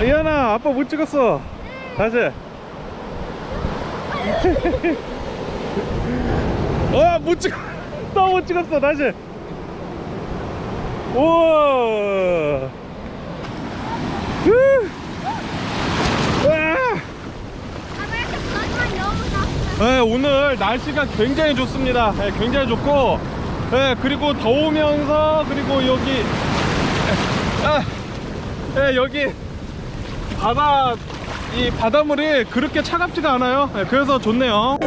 이현아 아빠 못 찍었어. 다시. 어못 찍어 또 못 찍었어. 다시. 너무 났어. 네, 오늘 날씨가 굉장히 좋습니다. 네, 굉장히 좋고, 네, 그리고 더우면서, 그리고 여기, 아, 네, 여기 바다, 이 바닷물이 그렇게 차갑지가 않아요. 네, 그래서 좋네요.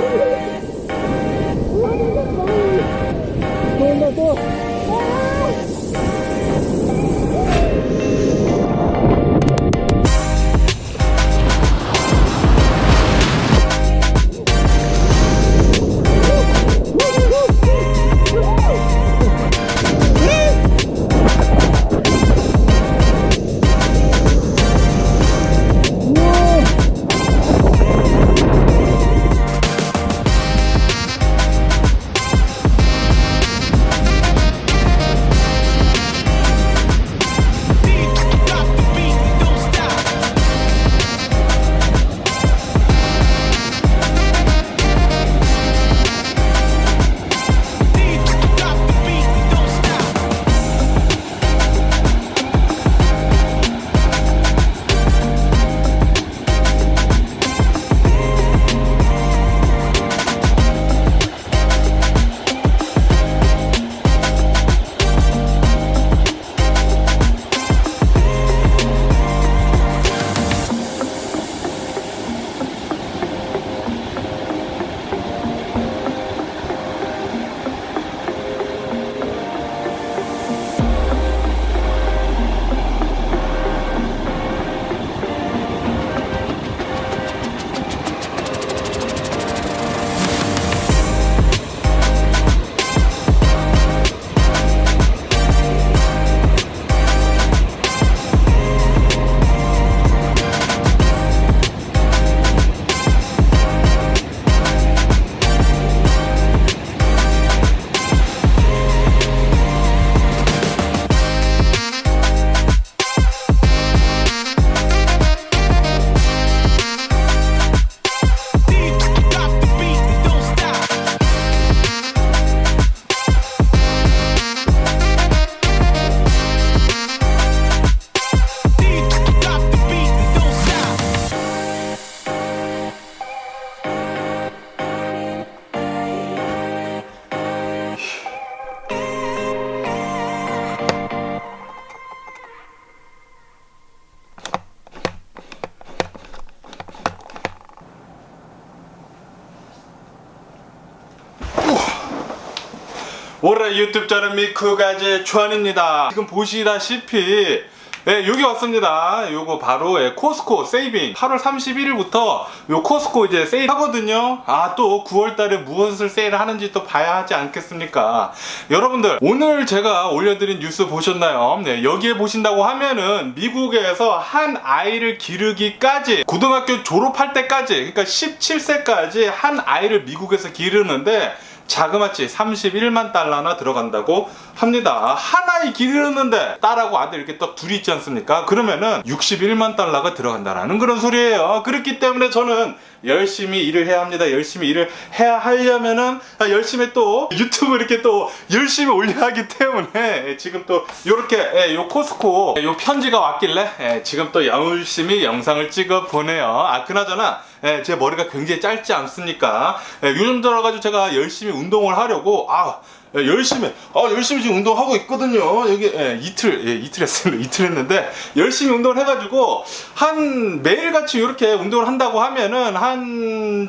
유튜브 저는 미쿠가제 추한입니다. 지금 보시다시피 네, 여기 왔습니다. 요거 바로 예, 코스코 세이빙 8월 31일부터 요 코스코 이제 세일 하거든요. 아 또 9월 달에 무엇을 세일 하는지 또 봐야 하지 않겠습니까? 여러분들 오늘 제가 올려드린 뉴스 보셨나요? 네, 여기에 보신다고 하면은 미국에서 한 아이를 기르기까지 고등학교 졸업할 때까지 그러니까 17세까지 한 아이를 미국에서 기르는데 자그마치 31만 달러나 들어간다고 합니다. 하나이 기르는데 딸하고 아들 이렇게 또 둘이 있지 않습니까? 그러면은 61만 달러가 들어간다라는 그런 소리예요. 그렇기 때문에 저는 열심히 일을 해야 합니다. 열심히 일을 해야 하려면은 아, 열심히 또 유튜브 이렇게 또 열심히 올려야 하기 때문에 지금 또 요렇게 요 코스코 요 편지가 왔길래 예, 지금 또 열심히 영상을 찍어 보네요. 아 그나저나 예, 제 머리가 굉장히 짧지 않습니까? 예, 요즘 들어가지고 제가 열심히 운동을 하려고 아 예, 열심히 아 열심히 지금 운동하고 있거든요. 여기 예, 이틀 예, 이틀 했습니다. 이틀 했는데 열심히 운동을 해가지고 한 매일 같이 이렇게 운동을 한다고 하면은 한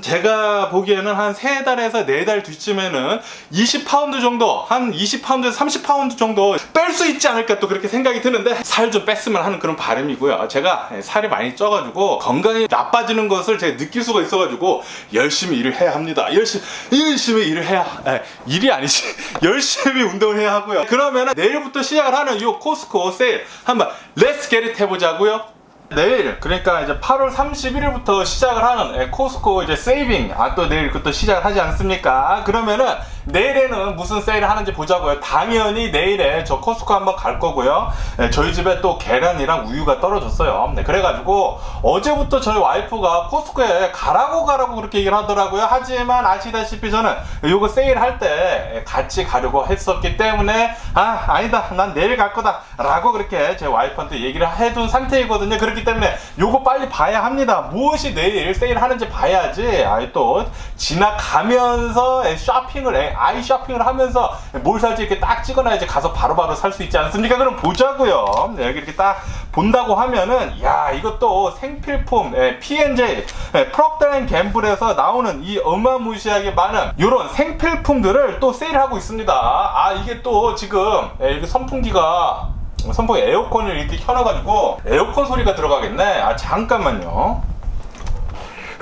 제가 보기에는 한 세 달에서 네 달 뒤쯤에는 20파운드 정도 한 20파운드에서 30파운드 정도 뺄 수 있지 않을까 또 그렇게 생각이 드는데 살 좀 뺐으면 하는 그런 바람이고요. 제가 예, 살이 많이 쪄가지고 건강이 나빠지는 것을 제가 느낄 수가 있어가지고 열심히 일을 해야 합니다. 열심히 열심히 일을 해야 예, 일이 아니지 열심히 운동을 해야 하고요. 그러면 내일부터 시작을 하는 이 코스코 세일 한번 렛츠 게릿 해보자고요. 내일 그러니까 이제 8월 31일부터 시작을 하는 예, 코스코 이제 세이빙 아 또 내일 그것도 시작을 하지 않습니까? 그러면은 내일에는 무슨 세일을 하는지 보자고요. 당연히 내일에 저 코스코 한번 갈 거고요. 네, 저희 집에 또 계란이랑 우유가 떨어졌어요. 네, 그래가지고 어제부터 저희 와이프가 코스코에 가라고 가라고 그렇게 얘기를 하더라고요. 하지만 아시다시피 저는 요거 세일할 때 같이 가려고 했었기 때문에 아 아니다 난 내일 갈 거다 라고 그렇게 제 와이프한테 얘기를 해둔 상태이거든요. 그렇기 때문에 요거 빨리 봐야 합니다. 무엇이 내일 세일하는지 봐야지. 아이 또 지나가면서 쇼핑을 해, 아이 쇼핑을 하면서 뭘 살지 이렇게 딱 찍어놔야지 가서 바로바로 살 수 있지 않습니까? 그럼 보자고요. 네, 여기 이렇게 딱 본다고 하면은 야 이것도 생필품 예, P&J 예, 앤 갬블에서 나오는 이 어마무시하게 많은 이런 생필품들을 또 세일하고 있습니다. 아 이게 또 지금 예, 이게 선풍기가 선풍기 에어컨을 이렇게 켜놔가지고 에어컨 소리가 들어가겠네. 아 잠깐만요.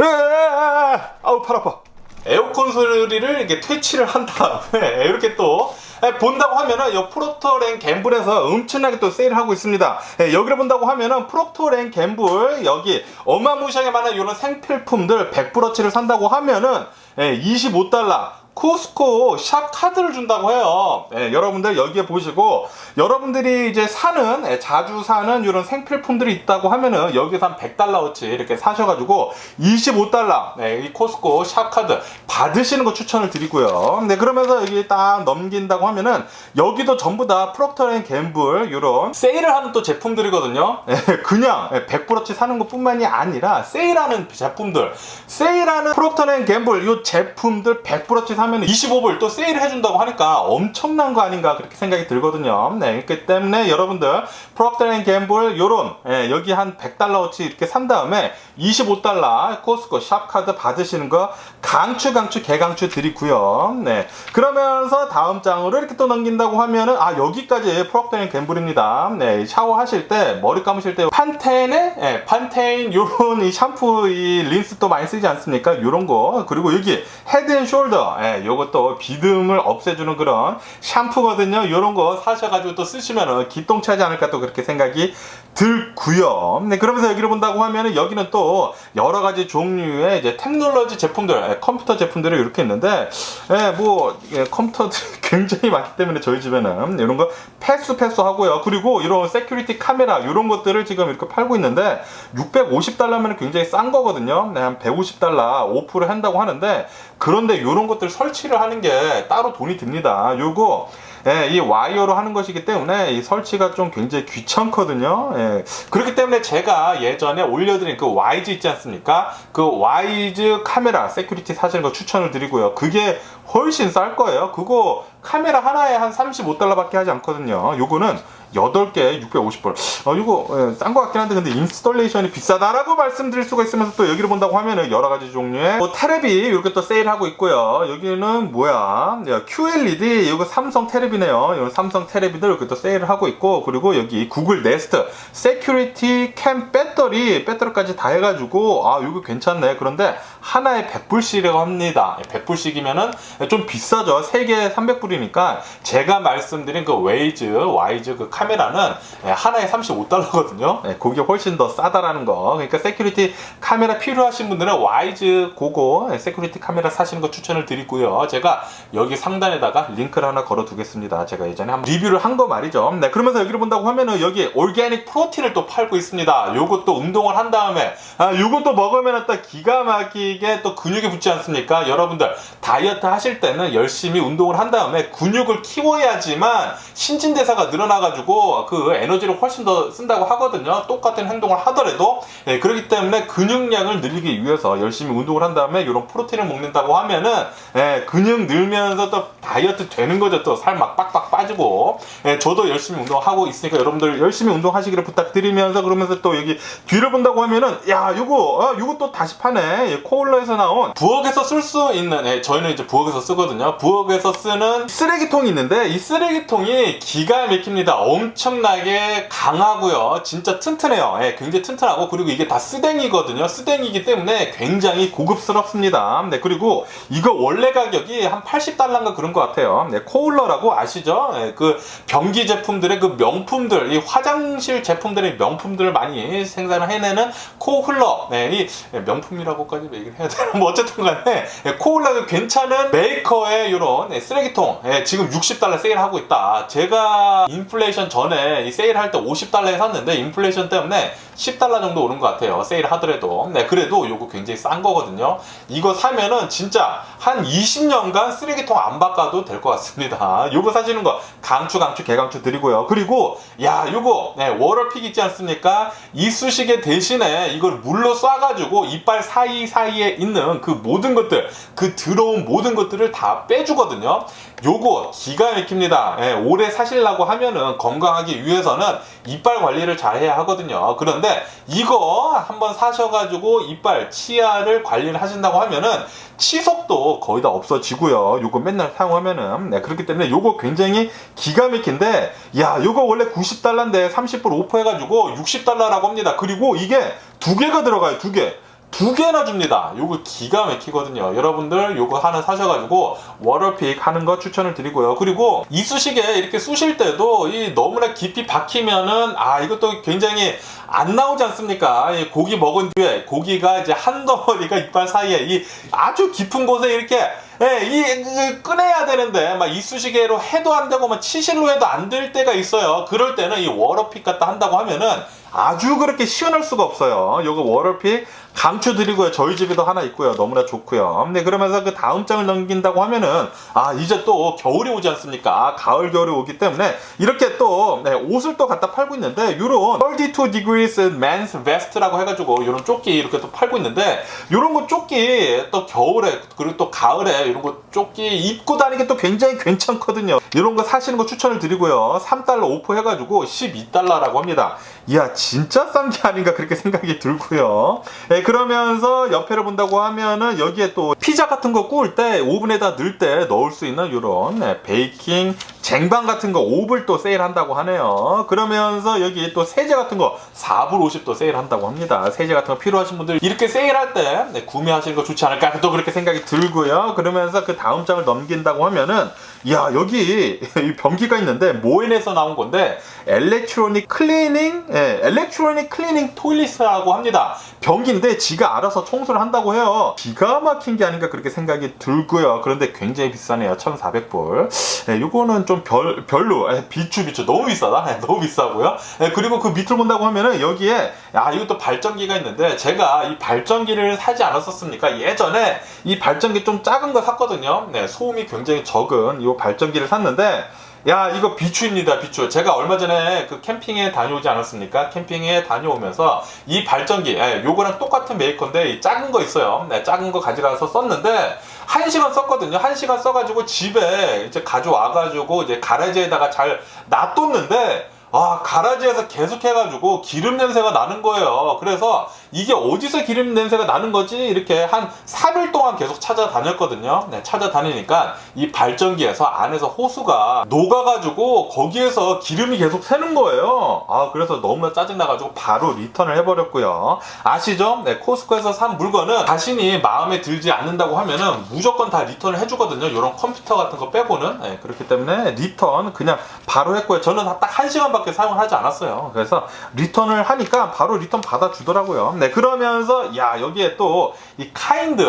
으아, 아우 팔 아파. 에어컨 소리를 이렇게 퇴치를 한 다음에 이렇게 또 예, 본다고 하면은 이 프로토랭 갬블에서 엄청나게 또 세일을 하고 있습니다. 예, 여기를 본다고 하면은 프로토랭 갬블 여기 어마무시하게 많은 이런 생필품들 100브러치를 산다고 하면은 예, 25달러 코스코 샵 카드를 준다고 해요. 예, 여러분들 여기에 보시고 여러분들이 이제 사는 예, 자주 사는 이런 생필품들이 있다고 하면은 여기서 한 100달러어치 이렇게 사셔가지고 25달러 네, 이 코스코 샵 카드 받으시는 거 추천을 드리고요. 네 그러면서 여기 딱 넘긴다고 하면은 여기도 전부 다 프록터 앤 갬블 이런 세일을 하는 또 제품들이거든요. 예, 그냥 100브러치 사는 것뿐만이 아니라 세일하는 제품들 세일하는 프록터 앤 갬블 이 제품들 100브러치 사면 25불 또 세일을 해준다고 하니까 엄청난 거 아닌가 그렇게 생각이 들거든요. 네, 그렇기 때문에 여러분들 프록터 앤 갬블 요런 예, 여기 한 100달러어치 이렇게 산 다음에 25달러 코스코 샵 카드 받으시는 거 강추 강추 개강추 드리고요. 네. 그러면서 다음 장으로 이렇게 또 넘긴다고 하면은 아 여기까지 프록터 앤 갬블입니다. 네. 샤워하실 때 머리 감으실 때 판테인에 예, 판테인 요런 이 샴푸 이 린스 또 많이 쓰지 않습니까? 요런 거 그리고 여기 헤드 앤 숄더 예, 요것도 비듬을 없애주는 그런 샴푸거든요. 요런 거 사셔가지고 또 쓰시면은 기똥차지 않을까 또 그렇게 생각이 들고요. 네, 그러면서 여기를 본다고 하면은 여기는 또 여러 가지 종류의 이제 테크놀로지 제품들, 예, 컴퓨터 제품들이 이렇게 있는데, 예, 뭐 예, 컴퓨터들이 굉장히 많기 때문에 저희 집에는 이런 거 패스 패스 하고요. 그리고 이런 세큐리티 카메라 이런 것들을 지금 이렇게 팔고 있는데 650달러면 굉장히 싼 거거든요. 네, 한 150달러 오프를 한다고 하는데 그런데 이런 것들 설치를 하는 게 따로 돈이 듭니다. 요거 예, 이 와이어로 하는 것이기 때문에 이 설치가 좀 굉장히 귀찮거든요. 예, 그렇기 때문에 제가 예전에 올려드린 그 와이즈 있지 않습니까? 그 와이즈 카메라 세큐리티 사시는 거 추천을 드리고요. 그게 훨씬 쌀 거예요. 그거 카메라 하나에 한 35달러밖에 하지 않거든요. 요거는 8개 650불. 어, 이거 예, 싼것 같긴 한데 근데 인스톨레이션이 비싸다라고 말씀드릴 수가 있으면서 또 여기를 본다고 하면은 여러 가지 종류의 뭐 테레비 이렇게 또 세일하고 있고요. 여기는 뭐야? 야, QLED 이거 삼성 테레비네요. 이거 삼성 테레비들 이렇게 또 세일을 하고 있고 그리고 여기 구글 네스트 세큐리티 캠 배터리 배터리까지 다 해가지고 아 이거 괜찮네. 그런데 하나에 100불씩이라고 합니다. 100불씩이면은 좀 비싸죠. 3개 300불이니까 제가 말씀드린 그 웨이즈 와이즈 그 카메라는 예, 하나에 35달러거든요. 그게 훨씬 더 싸다라는 거. 그러니까 세큐리티 카메라 필요하신 분들은 와이즈 고고 예, 세큐리티 카메라 사시는 거 추천을 드리고요. 제가 여기 상단에다가 링크를 하나 걸어 두겠습니다. 제가 예전에 한번 리뷰를 한 거 말이죠. 네, 그러면서 여기를 본다고 하면은 여기 올게닉 프로틴을 또 팔고 있습니다. 요것도 운동을 한 다음에 아, 요것도 먹으면 또 기가 막히게 또 근육이 붙지 않습니까? 여러분들 다이어트 하실 때는 열심히 운동을 한 다음에 근육을 키워야지만 신진대사가 늘어나가지고 그 에너지를 훨씬 더 쓴다고 하거든요. 똑같은 행동을 하더라도 예, 그렇기 때문에 근육량을 늘리기 위해서 열심히 운동을 한 다음에 이런 프로틴을 먹는다고 하면은 예, 근육 늘면서 또 다이어트 되는 거죠. 또 살 막 빡빡 빠지고 예, 저도 열심히 운동하고 있으니까 여러분들 열심히 운동하시기를 부탁드리면서 그러면서 또 여기 뒤를 본다고 하면은 야 요거 아, 요거 또 다시 파네 예, 코올러에서 나온 부엌에서 쓸 수 있는 예, 저희는 이제 부엌에서 쓰거든요. 부엌에서 쓰는 쓰레기통이 있는데 이 쓰레기통이 기가 막힙니다. 엄청나게 강하고요. 진짜 튼튼해요. 예, 굉장히 튼튼하고 그리고 이게 다 쓰댕이거든요. 쓰댕이기 때문에 굉장히 고급스럽습니다. 네 그리고 이거 원래 가격이 한 80달러인가 그런 것 같아요. 네, 코올러라고 아시죠? 예, 그 변기 제품들의 그 명품들 이 화장실 제품들의 명품들을 많이 생산을 해내는 코흘러. 네, 이 명품이라고까지 얘기를 해야 되나? 뭐 어쨌든 간에 예, 코흘러가 괜찮은 메이커의 이런 쓰레기통 예, 지금 60달러 세일하고 있다. 제가 인플레이션 전에 이 세일할 때 50달러에 샀는데 인플레이션 때문에 10달러 정도 오른 것 같아요. 세일 하더라도. 네, 그래도 요거 굉장히 싼 거거든요. 이거 사면은 진짜 한 20년간 쓰레기통 안 바꿔도 될 것 같습니다. 요거 사시는 거 강추, 강추, 개강추 드리고요. 그리고 야, 요거 네, 워터픽 있지 않습니까? 이쑤시개 대신에 이걸 물로 쏴가지고 이빨 사이사이에 있는 그 모든 것들, 그 더러운 모든 것들 을 다 빼주거든요. 요거 기가 막힙니다. 예, 오래 사시려고 하면은 건강하기 위해서는 이빨 관리를 잘 해야 하거든요. 그런데 이거 한번 사셔가지고 이빨 치아를 관리를 하신다고 하면은 치석도 거의 다 없어지고요. 요거 맨날 사용하면은 네, 그렇기 때문에 요거 굉장히 기가 막힌데 야 요거 원래 90달러인데 30% 오프 해가지고 60달러라고 합니다. 그리고 이게 두 개가 들어가요. 두 개. 두 개나 줍니다. 요거 기가 막히거든요. 여러분들 요거 하나 사셔가지고 워터픽 하는 거 추천을 드리고요. 그리고 이쑤시개 이렇게 쑤실 때도 이 너무나 깊이 박히면은 아 이것도 굉장히 안 나오지 않습니까? 이 고기 먹은 뒤에 고기가 이제 한 덩어리가 이빨 사이에 이 아주 깊은 곳에 이렇게 예, 이, 이 꺼내야 되는데 막 이쑤시개로 해도 안 되고 막 치실로 해도 안 될 때가 있어요. 그럴 때는 이 워터픽 갖다 한다고 하면은 아주 그렇게 시원할 수가 없어요. 요거 워터픽 강추 드리고요. 저희 집에도 하나 있고요. 너무나 좋고요. 네, 그러면서 그 다음 장을 넘긴다고 하면은 아 이제 또 겨울이 오지 않습니까? 가을 겨울이 오기 때문에 이렇게 또 네, 옷을 또 갖다 팔고 있는데 요런 32 degrees men's vest라고 해가지고 요런 조끼 이렇게 또 팔고 있는데 요런 거 조끼 또 겨울에 그리고 또 가을에 이런 거 조끼 입고 다니기 또 굉장히 괜찮거든요. 이런 거 사시는 거 추천을 드리고요. 3달러 오프 해가지고 12달러라고 합니다. 이야 진짜 싼 게 아닌가 그렇게 생각이 들고요. 네, 그러면서 옆에를 본다고 하면은 여기에 또 피자 같은 거 구울 때 오븐에다 넣을 때 넣을 수 있는 이런 네, 베이킹 쟁반 같은 거 5불 또 세일한다고 하네요. 그러면서 여기 또 세제 같은 거 4불 50도 세일한다고 합니다. 세제 같은 거 필요하신 분들 이렇게 세일할 때 네, 구매하시는 거 좋지 않을까 또 그렇게 생각이 들고요. 그러면서 그 다음 장을 넘긴다고 하면은 야 여기 이 변기가 있는데 모엔에서 나온 건데 엘렉트로닉 클리닝 예, 엘렉트로닉 클리닝 토일리스라고 합니다. 변기인데 지가 알아서 청소를 한다고 해요. 기가 막힌 게 아닌가 그렇게 생각이 들고요. 그런데 굉장히 비싸네요. 1,400불. 예, 요거는 좀 별, 별로 예, 비추 비추 너무 비싸다. 예, 너무 비싸고요. 예, 그리고 그 밑을 본다고 하면은 여기에 야 이것도 발전기가 있는데 제가 이 발전기를 사지 않았었습니까? 예전에 이 발전기 좀 작은 거 샀거든요. 네, 소음이 굉장히 적은 이 발전기를 샀는데 야 이거 비추입니다 비추. 제가 얼마 전에 그 캠핑에 다녀오지 않았습니까? 캠핑에 다녀오면서 이 발전기 예, 요거랑 똑같은 메이커인데 이 작은 거 있어요. 네, 작은 거 가져가서 썼는데 한 시간 썼거든요. 한 시간 써가지고 집에 이제 가져와가지고 이제 가라지에다가 잘 놔뒀는데 아 가라지에서 계속 해가지고 기름 냄새가 나는 거예요. 그래서 이게 어디서 기름 냄새가 나는 거지? 이렇게 한 3일 동안 계속 찾아다녔거든요. 네, 찾아다니니까 이 발전기에서 안에서 호수가 녹아가지고 거기에서 기름이 계속 새는 거예요. 아 그래서 너무나 짜증나가지고 바로 리턴을 해버렸고요. 아시죠? 네, 코스코에서 산 물건은 자신이 마음에 들지 않는다고 하면은 무조건 다 리턴을 해주거든요. 이런 컴퓨터 같은 거 빼고는. 네, 그렇기 때문에 리턴 그냥 바로 했고요. 저는 딱한 시간밖에 사용을 하지 않았어요. 그래서 리턴을 하니까 바로 리턴 받아주더라고요. 네 그러면서 야 여기에 또 이 카인드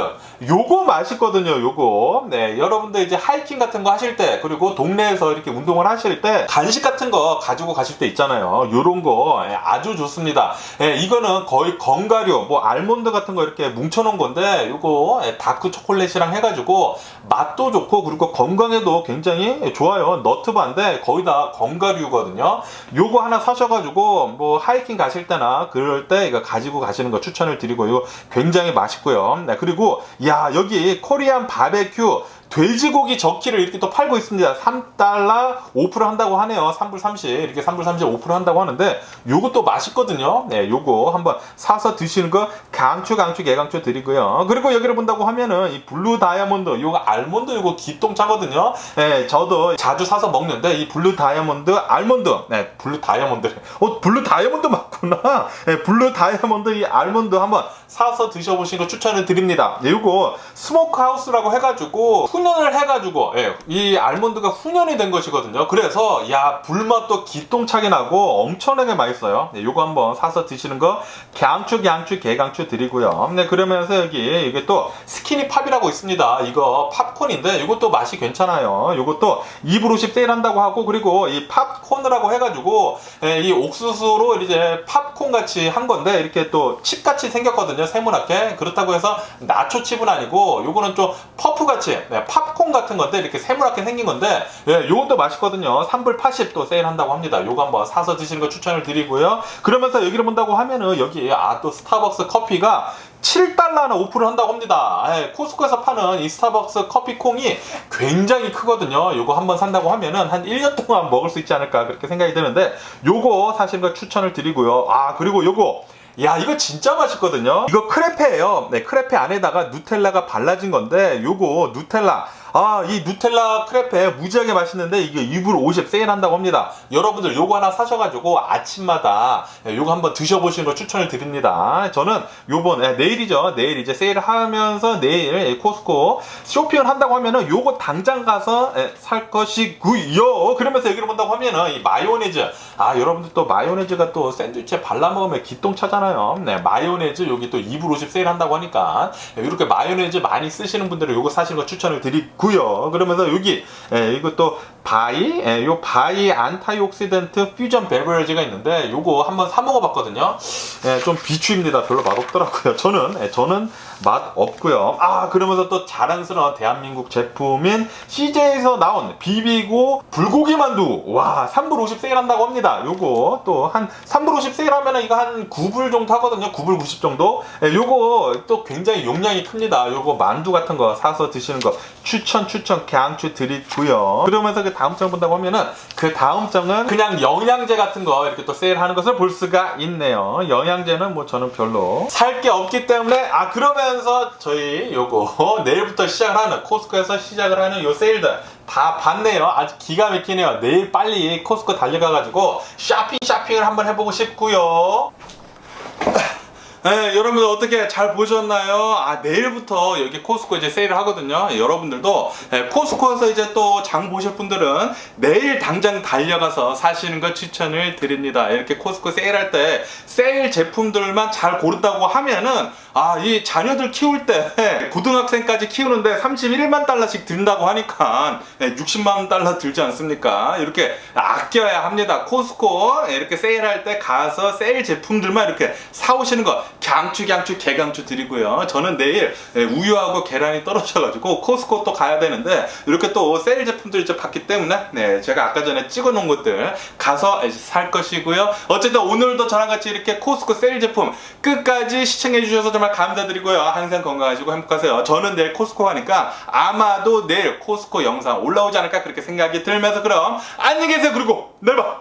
요거 맛있거든요 요거. 네 여러분들 이제 하이킹 같은 거 하실 때 그리고 동네에서 이렇게 운동을 하실 때 간식 같은 거 가지고 가실 때 있잖아요. 요런 거 예, 아주 좋습니다. 예, 이거는 거의 건가류 뭐 알몬드 같은 거 이렇게 뭉쳐놓은 건데 요거 예, 다크 초콜릿이랑 해가지고 맛도 좋고 그리고 건강에도 굉장히 좋아요. 너트바인데 거의 다 건가류거든요 요거 하나 사셔가지고 뭐 하이킹 가실 때나 그럴 때 이거 가지고 가시는 거 추천을 드리고 이거 굉장히 맛있고요. 네, 그리고 야 여기 코리안 바베큐 돼지고기 저키를 이렇게 또 팔고 있습니다. 3달러 5% 한다고 하네요. 3불 30 이렇게 3불 30 5% 한다고 하는데 요것도 맛있거든요. 네, 요거 한번 사서 드시는 거 강추 강추 개강추 드리고요. 그리고 여기를 본다고 하면은 이 블루 다이아몬드 요거 알몬드 요거 기똥차거든요. 네, 저도 자주 사서 먹는데 이 블루 다이아몬드 알몬드 네, 블루 다이아몬드 어 블루 다이아몬드 맞구나. 네, 블루 다이아몬드 이 알몬드 한번 사서 드셔보시는 거 추천을 드립니다. 네, 요거 스모크 하우스라고 해가지고 훈연을 해가지고 예, 이 알몬드가 훈연이 된 것이거든요. 그래서 야 불맛도 기똥차게 나고 엄청나게 맛있어요. 네, 요거 한번 사서 드시는 거 강추 강추 개강추 드리고요. 네 그러면서 여기 이게 또 스키니 팝이라고 있습니다. 이거 팝콘인데 이것도 맛이 괜찮아요. 이것도 2불50 세일한다고 하고 그리고 이 팝콘이라고 해가지고 예, 이 옥수수로 이제 팝콘 같이 한 건데 이렇게 또 칩 같이 생겼거든요. 세모나게 그렇다고 해서 나초 칩은 아니고 요거는 좀 퍼프 같이 네, 팝콘 같은 건데 이렇게 세모나게 생긴 건데 예, 요것도 맛있거든요. 3불 80도 세일한다고 합니다. 요거 한번 사서 드시는 거 추천을 드리고요. 그러면서 여기를 본다고 하면은 여기 아 또 스타벅스 커피가 7달러나 오프를 한다고 합니다. 예, 코스코에서 파는 이 스타벅스 커피콩이 굉장히 크거든요. 요거 한번 산다고 하면은 한 1년 동안 먹을 수 있지 않을까 그렇게 생각이 드는데 요거 사시는 거 추천을 드리고요. 아, 그리고 요거 야 이거 진짜 맛있거든요. 이거 크레페예요. 네 크레페 안에다가 누텔라가 발라진 건데 요거 누텔라 아 이 누텔라 크레페 무지하게 맛있는데 이게 2불 50 세일한다고 합니다. 여러분들 요거 하나 사셔가지고 아침마다 예, 요거 한번 드셔보시는 걸 추천을 드립니다. 저는 요번 예, 내일이죠. 내일 이제 세일을 하면서 내일 예, 코스코 쇼핑을 한다고 하면은 요거 당장 가서 예, 살 것이구요. 그러면서 여기를 본다고 하면은 이 마요네즈. 아 여러분들 또 마요네즈가 또 샌드위치에 발라 먹으면 기똥 차잖아요. 네 마요네즈 여기 또 2불 50 세일한다고 하니까 예, 이렇게 마요네즈 많이 쓰시는 분들은 요거 사시는 거 추천을 드리고 요. 그러면서 여기 예, 이것도 바이? 예, 요 바이 안타이옥시던트 퓨전 베버리지가 있는데 요거 한번 사 먹어봤거든요. 예, 좀 비추입니다. 별로 맛없더라고요. 저는 예, 저는 맛 없고요. 아 그러면서 또 자랑스러운 대한민국 제품인 CJ에서 나온 비비고 불고기 만두. 와 3불 50 세일한다고 합니다. 요거 또 한 3불 50 세일하면 이거 한 9불 정도 하거든요. 9불 90 정도. 예, 요거 또 굉장히 용량이 큽니다. 요거 만두 같은 거 사서 드시는 거 추천 추천 강추 드리고요. 그러면서 그 다음 장 본다고 하면은 그 다음 장은 그냥 영양제 같은 거 이렇게 또 세일하는 것을 볼 수가 있네요 영양제는 뭐 저는 별로 살 게 없기 때문에 아 그러면서 저희 요거 내일부터 시작을 하는 코스코에서 시작을 하는 요 세일들 다 봤네요. 아주 기가 막히네요. 내일 빨리 코스코 달려가가지고 쇼핑 쇼핑을 한번 해보고 싶고요. 네, 여러분들 어떻게 잘 보셨나요? 아, 내일부터 여기 코스코 이제 세일을 하거든요. 예, 여러분들도 예, 코스코에서 이제 또 장 보실 분들은 내일 당장 달려가서 사시는 거 추천을 드립니다. 이렇게 코스코 세일할 때 세일 제품들만 잘 고른다고 하면은 아, 이 자녀들 키울 때 고등학생까지 키우는데 31만 달러씩 든다고 하니까 60만 달러 들지 않습니까? 이렇게 아껴야 합니다. 코스코 이렇게 세일할 때 가서 세일 제품들만 이렇게 사오시는 거 강추 강추 개강추 드리고요. 저는 내일 예, 우유하고 계란이 떨어져가지고 코스코 또 가야 되는데 이렇게 또 세일 제품들 이제 봤기 때문에 네, 제가 아까 전에 찍어놓은 것들 가서 살 것이고요. 어쨌든 오늘도 저랑 같이 이렇게 코스코 세일 제품 끝까지 시청해주셔서 정말 감사드리고요. 항상 건강하시고 행복하세요. 저는 내일 코스코 가니까 아마도 내일 코스코 영상 올라오지 않을까 그렇게 생각이 들면서 그럼 안녕히 계세요. 그리고 내일 봐.